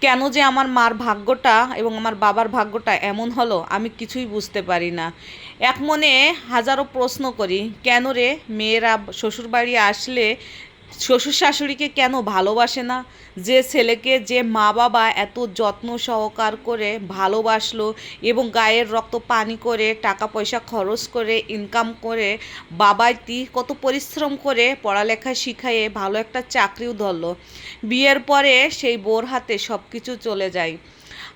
কেন যে আমার মার ভাগ্যটা এবং আমার বাবার ভাগ্যটা এমন হলো আমি কিছুই বুঝতে পারি না। এক মনে হাজারো প্রশ্ন করি, কেন রে মেয়েরা শ্বশুরবাড়ি আসলে শ্বশুর শাশুড়িকে কেন ভালোবাসে না? যে ছেলেকে যে মা বাবা এত যত্ন সহকার করে ভালোবাসলো এবং গায়ের রক্ত পানি করে, টাকা পয়সা খরচ করে ইনকাম করে বাবাইতি কত পরিশ্রম করে পড়ালেখা শিখাইয়ে ভালো একটা চাকরিও ধরলো। বিয়ের পরে সেই বোর হাতে সব কিছু চলে যায়।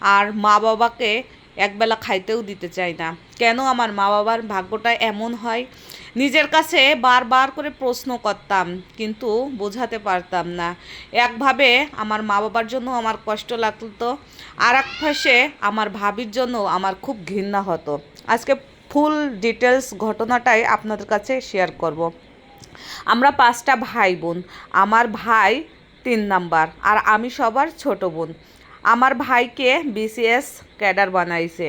আর মা বাবাকে একবেলা খাইতেও দিতে চায় না। কেন আমার মা বাবার ভাগ্যটা এমন হয়? নিজের কাছে বারবার করে প্রশ্ন করতাম, কিন্তু বোঝাতে পারতাম না। একভাবে আমার মা বাবার জন্য আমার কষ্ট লাগতো আর এক পাশে আমার ভাবির জন্য আমার খুব ঘৃণা হতো। আজকে ফুল ডিটেলস ঘটনাটাই আপনাদের কাছে শেয়ার করব। আমরা পাঁচটা ভাই বোন, আমার ভাই তিন নাম্বার, আর আমি সবার ছোট বোন। আমার ভাইকে বিসিএস ক্যাডার বানাইছে।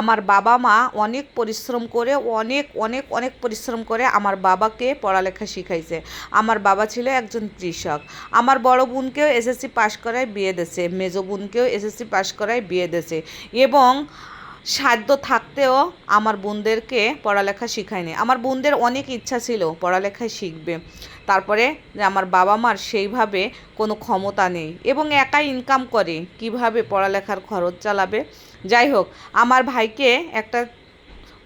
আমার বাবা মা অনেক পরিশ্রম করে, অনেক অনেক অনেক পরিশ্রম করে আমার বাবাকে পড়ালেখা শিখাইছে। আমার বাবা ছিল একজন কৃষক। আমার বড় বোনকেও এসএসসি পাশ করায় বিয়ে দিয়েছে, মেজো বোনকেও এসএসসি পাশ করায় বিয়ে দিয়েছে এবং সাধ্য থাকতেও আমার বোনদেরকে পড়ালেখা শিখায়নি। আমার বোনদের অনেক ইচ্ছা ছিল পড়ালেখায় শিখবে। তারপরে আমার বাবা মার সেইভাবে কোনো ক্ষমতা নেই এবং একাই ইনকাম করে, কীভাবে পড়ালেখার খরচ চালাবে? যাই হোক, আমার ভাইকে একটা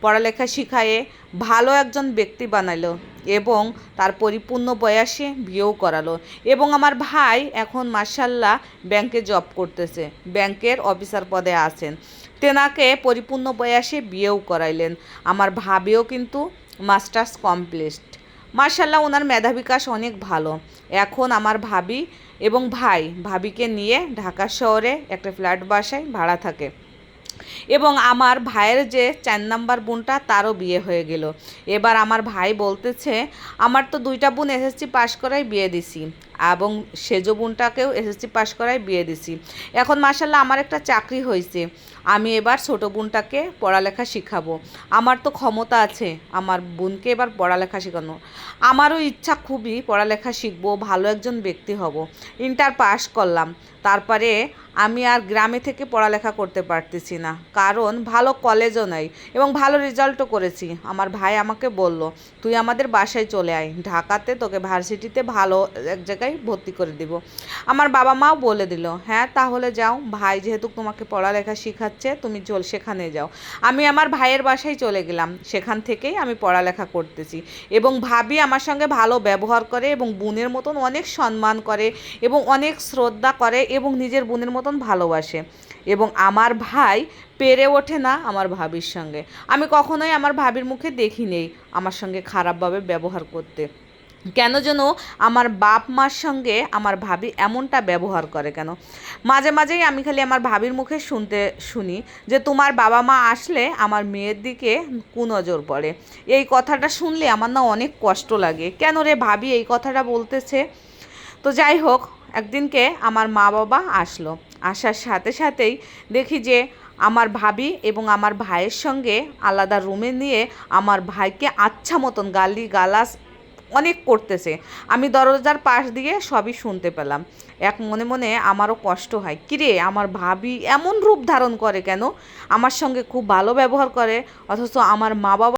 পড়ালেখা শিখায়ে ভালো একজন ব্যক্তি বানালো এবং তার পরিপূর্ণ বয়সে বিয়েও করালো এবং আমার ভাই এখন মার্শাল্লাহ ব্যাংকে জব করতেছে। ব্যাংকের অফিসার পদে আছেন। তেনাকে পরিপূর্ণ বয়সে বিয়েও করাইলেন। আমার ভাবিও কিন্তু মাস্টার্স কমপ্লিট। মার্শাল্লাহ ওনার মেধা বিকাশ অনেক ভালো। এখন আমার ভাবি এবং ভাই, ভাবিকে নিয়ে ঢাকা শহরে একটা ফ্ল্যাট বাসায় ভাড়া থাকে। এবং আমার ভাইয়ের যে চার নাম্বার বোনটা, তারও বিয়ে হয়ে গেল। এবার আমার ভাই বলতেছে, আমার তো দুইটা বোন এসএসসি পাশ করাই বিয়ে দিছি। এবং সেজো বোনটাকেও এসএসসি পাশ করায় বিয়ে দিছি। এখন মাসাল্লাহ আমার একটা চাকরি হয়েছে। আমি এবার ছোটো বোনটাকে পড়ালেখা শিখাবো। আমার তো ক্ষমতা আছে, আমার বোনকে এবার পড়ালেখা শেখানো। আমারও ইচ্ছা খুবই পড়ালেখা শিখব, ভালো একজন ব্যক্তি হব। ইন্টার পাস করলাম। তারপরে আমি আর গ্রামে থেকে পড়ালেখা করতে পারতেছি না। কারণ ভালো কলেজও নাই এবং ভালো রেজাল্টও করেছি। আমার ভাই আমাকে বলল, তুই আমাদের বাসায় চলে আয়। ঢাকাতে তোকে ভার্সিটিতে ভালো এক জায়গায় ভর্তি করে দিব। আমার বাবা মাও বলে দিল হ্যাঁ তাহলে যাও। ভাই যেহেতু তোমাকে পড়ালেখা শেখাচ্ছে, তুমি চল সেখানে যাও। আমি আমার ভাইয়ের বাসায় চলে গেলাম। সেখান থেকেই আমি পড়ালেখা করতেছি এবং ভাবি আমার সঙ্গে ভালো ব্যবহার করে এবং বোনের মতন অনেক সম্মান করে এবং অনেক শ্রদ্ধা করে এবং নিজের বোনের মতন ভালোবাসে এবং আমার ভাই পেরে ওঠে না আমার ভাবির সঙ্গে। আমি কখনোই আমার ভাবির মুখে দেখি নেই আমার সঙ্গে খারাপভাবে ব্যবহার করতে। কেন যেন আমার বাপ মার সঙ্গে আমার ভাবি এমনটা ব্যবহার করে কেন? মাঝে মাঝেই আমি খালি আমার ভাবির মুখে শুনতে শুনি যে তোমার বাবা মা আসলে আমার মেয়ের দিকে কুনজর পড়ে। এই কথাটা শুনলে আমার না অনেক কষ্ট লাগে। কেন রে ভাবি এই কথাটা বলতেছে? তো যাই হোক, একদিনকে আমার মা বাবা আসলো। আসার সাথে সাথেই দেখি যে আমার ভাবি এবং আমার ভাইয়ের সঙ্গে আলাদা রুমে নিয়ে আমার ভাইকে আচ্ছা মতন গালি গালাস অনেক করতেছে। আমি দরজার পাশ দিয়ে সবই শুনতে পেলাম। এক মনে মনে আমারও কষ্ট হয়। কিরে, আমার ভাবি এমন রূপ ধারণ করে কেন? আমার সঙ্গে খুব ভালো ব্যবহার করে, অথচ আমার মা বাবা